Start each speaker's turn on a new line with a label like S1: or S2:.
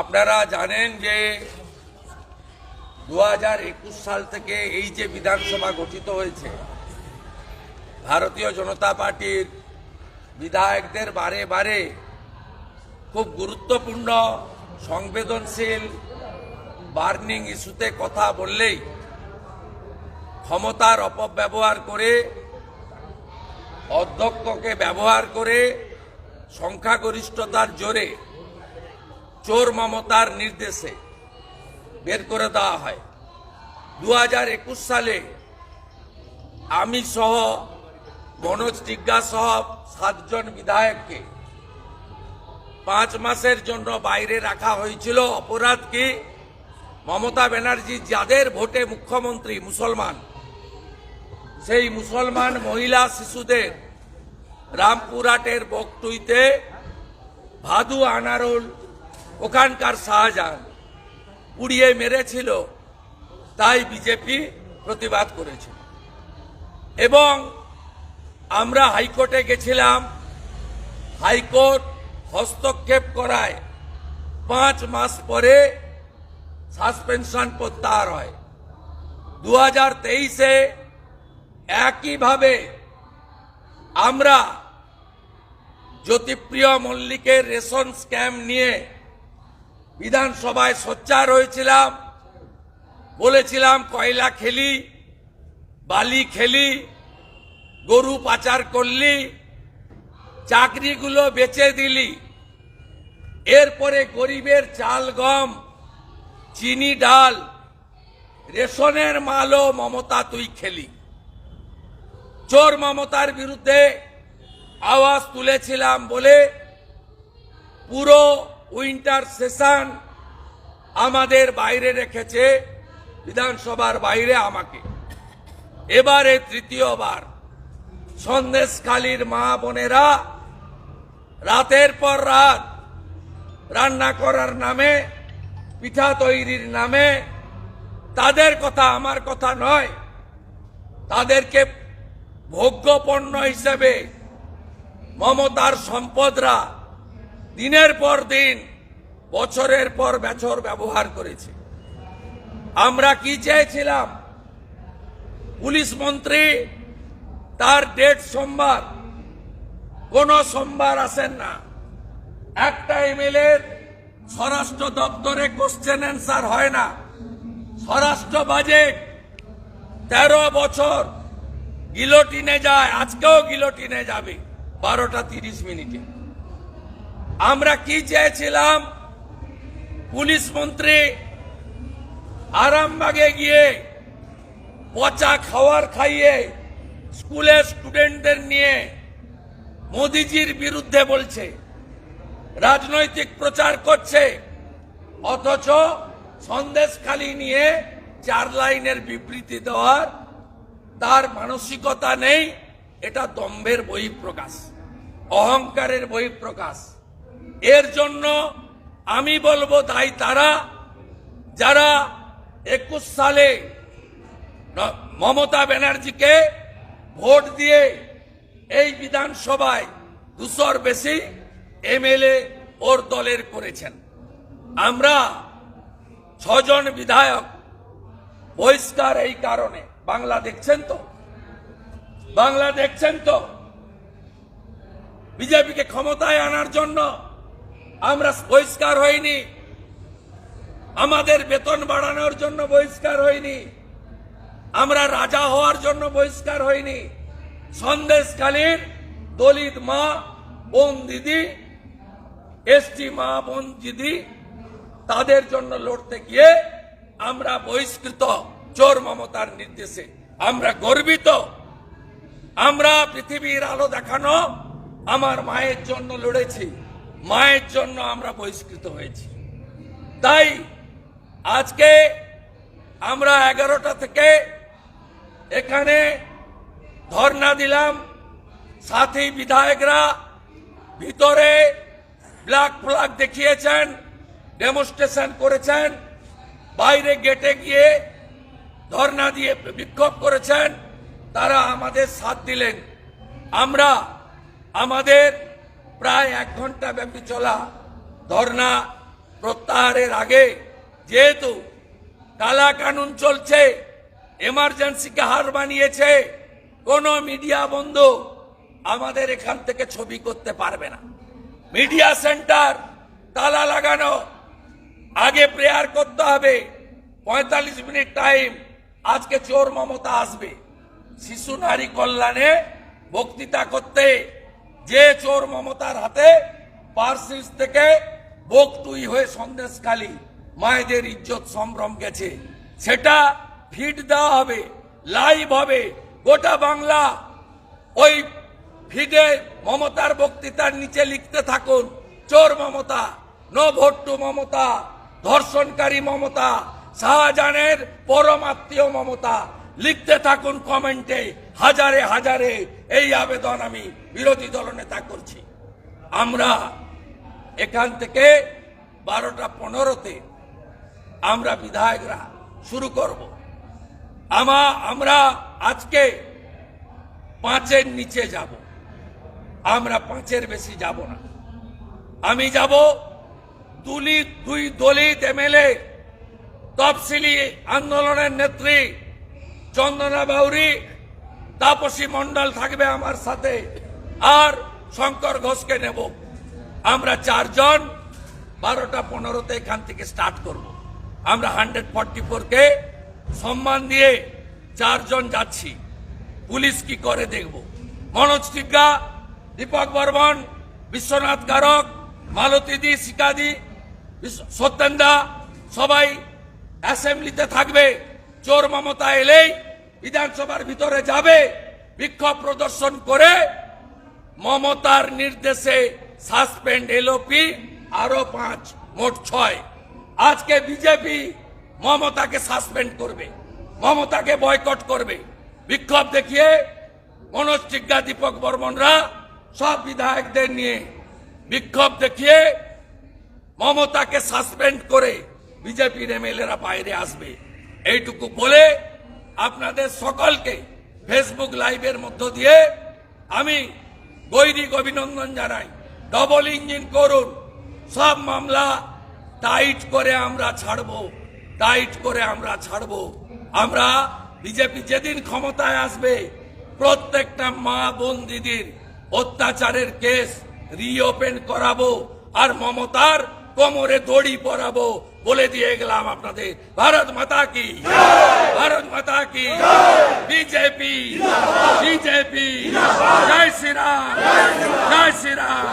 S1: আপনারা জানেন যে দু হাজার একুশ সাল থেকে এই যে বিধানসভা গঠিত হয়েছে, ভারতীয় জনতা পার্টির বিধায়কদের বারে বারে খুব গুরুত্বপূর্ণ, সংবেদনশীল, বার্নিং ইস্যুতে কথা বললেই ক্ষমতার অপব্যবহার করে, অধ্যক্ষকে ব্যবহার করে সংখ্যাগরিষ্ঠতার জোরে চোর মমতার নির্দেশে বের করে দেওয়া হয়। দু একুশ সালে আমি সহ মনোজ টিগ্গা সহ সাতজন বিধায়ককে পাঁচ মাসের জন্য বাইরে রাখা হয়েছিল। অপরাধ কি? মমতা ব্যানার্জি যাদের ভোটে মুখ্যমন্ত্রী মুসলমান, সেই মুসলমান মহিলা শিশুদের রামপুরহাটের বকটুইতে ভাদু আনারুল, ওখানকার শাহজাহান। পুড়িয়ে মেরেছিল, তাই বিজেপি প্রতিবাদ করেছিল। এবং আমরা হাইকোর্টে গেছিলাম, হাইকোর্ট হস্তক্ষেপ করায় পাঁচ মাস পরে সাসপেনশন প্রত্যাহার হয়। দু হাজার তেইশে একইভাবে আমরা জ্যোতিপ্রিয় মল্লিকের রেশন স্ক্যাম নিয়ে বিধানসভায় সোচ্চার হয়েছিলাম। বলেছিলাম, কয়লা খেলি, বালি খেলি, গরু পাচার করলি, চাকরিগুলো বেচে দিলি। এরপরে গরিবের চাল, গম, চিনি, ডাল, রেশনের মালও মমতা তুই খেলি। চোর মমতার বিরুদ্ধে আওয়াজ তুলেছিলাম বলে পুরো উইন্টার সেশন আমাদের বাইরে রেখেছে, বিধানসভার বাইরে আমাকে। এবারে তৃতীয়বার। সন্দেশখালীর মা বোনেরা রাতের পর রাত রান্না করার নামে, পিঠা তৈরির নামে, তাদের কথা আমার কথা নয়, তাদেরকে ভোগ্য পণ্য হিসেবে মমতার সম্পদরা দিনের পর দিন, বছরের পর বছর ব্যবহার করেছে। আমরা কি চেয়েছিলাম? পুলিশ মন্ত্রী তার ডেট সোমবার, কোন সোমবার আসেন না। একটা এমএলএ স্বরাষ্ট্র দপ্তরে কোশ্চেন অ্যান্সার হয় না। স্বরাষ্ট্র বাজেট তেরো বছর গিলোটিনে যায়, আজকেও গিলোটিনে যাবে। বারোটা তিরিশ মিনিটে। আমরা কি চেয়েছিলাম? পুলিশ মন্ত্রী আরামবাগে গিয়ে পচা খাওয়ার খাইয়ে স্কুলের স্টুডেন্টদের নিয়ে মোদিজির বিরুদ্ধে বলছে, রাজনৈতিক প্রচার করছে, অথচ সন্দেশখালি নিয়ে চার লাইনের বিবৃতি দেওয়ার তার মানসিকতা নেই, এটা দম্ভের বহিঃপ্রকাশ। অহংকারের বহিঃপ্রকাশ। এর জন্য আমি বলব দায়ী তারা, যারা একুশ সালে মমতা ব্যানার্জিকে ভোট দিয়ে এই বিধানসভায় দুশোর বেশি এমএলএ ওর দলের করেছেন। আমরা ছজন বিধায়ক বহিষ্কার এই কারণে। বাংলা দেখছেন তো? বাংলা দেখছেন তো? বিজেপিকে ক্ষমতায় আনার জন্য আমরা বহিষ্কার হইনি। আমাদের বেতন বাড়ানোর জন্য বহিষ্কার হইনি। আমরা রাজা হওয়ার জন্য বহিষ্কার হইনি। সন্দেশকালীন দলিত মা, বোন দিদি, এসটি মা, বোন দিদি, তাদের জন্য লড়তে গিয়ে আমরা বহিষ্কৃত চোর মমতার নির্দেশে। আমরা গর্বিত। আমরা পৃথিবীর আলো দেখানো আমার মায়ের জন্য লড়েছি, মায়ের জন্য আমরা বহিষ্কৃত হয়েছি। তাই আজকে আমরা এগারোটা থেকে এখানে ধর্ণা দিলাম। সাথী বিধায়করা ভিতরে ব্ল্যাক ফ্ল্যাগ দেখিয়েছেন, ডেমনস্ট্রেশন করেছেন, বাইরে গেটে গিয়ে ধর্ণা দিয়ে বিক্ষোভ করেছেন। তারা আমাদের সাথ দিলেন। আমরা আমাদের প্রায় এক ঘণ্টা ব্যাপী চলা ধর্ণা প্রত্যাহারের আগে যেহেতু কালা কানুন চলছে এমার্জেন্সিকে হার বানিয়েছে, কোন মিডিয়া বন্ধু আমাদের এখান থেকে ছবি করতে পারবে না। মিডিয়া সেন্টার তালা লাগানো, আগে প্রেয়ার করতে হবে, পঁয়তাল্লিশ মিনিট টাইম, আজকে চোর মমতা আসবে। শিশু নারী কল্যাণে বক্তৃতা করতে যে চোর মমতার হাতে পার্সিস থেকে বকটুই হয়ে সন্দেশখালী মায়েদের ইজ্জত সম্ভ্রম গেছে। সেটা ফিড দেওয়া হবে লাইভ হবে। গোটা বাংলা ওই ফিডে মমতার বক্তৃতার নিচে লিখতে থাকুন, চোর Mamata no vote to Mamata, ধর্ষণকারী Mamata, শাহজাহানের পরমাত্মীয় মমতা। লিখতে থাকুন কমেন্টে হাজারে হাজারে এই আবেদন আমি বিরোধী দলনেতা করছি। আমরা এখান থেকে বারোটা পনেরোতে আমরা বিধায়করা শুরু করব। আমা, আমরা আজকে পাঁচের নিচে যাব। আমরা পাঁচের বেশি যাব না। আমি যাব দুলি দুই দলিত এমএলএ, তফসিলি আন্দোলনের নেত্রী চন্দনা বাউরি তাপসী মন্ডল থাকবে আমার সাথে। আর শঙ্কর ঘোষকে নেব। আমরা চারজন বারোটা পনেরোতে এখান থেকে স্টার্ট করব। আমরা হান্ড্রেড ফর্টি ফোরকে সম্মান দিয়ে চারজন যাচ্ছি। পুলিশ কি করে দেখব? মনোজ টিকা দীপক বর্মন, বিশ্বনাথ কারক মালতীদি শিকাদি সত্যেন্দা, সবাই অ্যাসেম্বলিতে থাকবে। চোর মমতা এলেই বিধানসভার ভিতরে যাবে, বিক্ষোভ প্রদর্শন করে মমতার নির্দেশে সাসপেন্ড এলওপি আরও পাঁচ, মোট ছয়। আজকে বিজেপি মমতাকে সাসপেন্ড করবে, মমতাকে বয়কট করবে। বিক্ষোভ দেখিয়ে মনোজ টিগ্গা দীপক বর্মনরা সব বিধায়কদের নিয়ে বিক্ষোভ দেখিয়ে মমতাকে সাসপেন্ড করে বিজেপির এমএলএরা বাইরে আসবে। এইটুকু বলে আপনাদের সকলকে ফেসবুক লাইভের মধ্য দিয়ে আমি গৈরিক অভিনন্দন জানাই। ডবল ইঞ্জিন করুন। সব মামলা টাইট করে আমরা ছাড়বো। টাইট করে আমরা ছাড়বো। আমরা বিজেপি যেদিন ক্ষমতায় আসবে, প্রত্যেকটা মা বোন দিদির অত্যাচারের কেস রিওপেন করাবো আর মমতার কোমরে দড়ি পরাবো। বলে দিয়ে গেলাম আপনাদের ভারত মাতা কি ভারত মাতা কি বিজেপি বিজেপি জয় শ্রীরাম জয় শ্রীরাম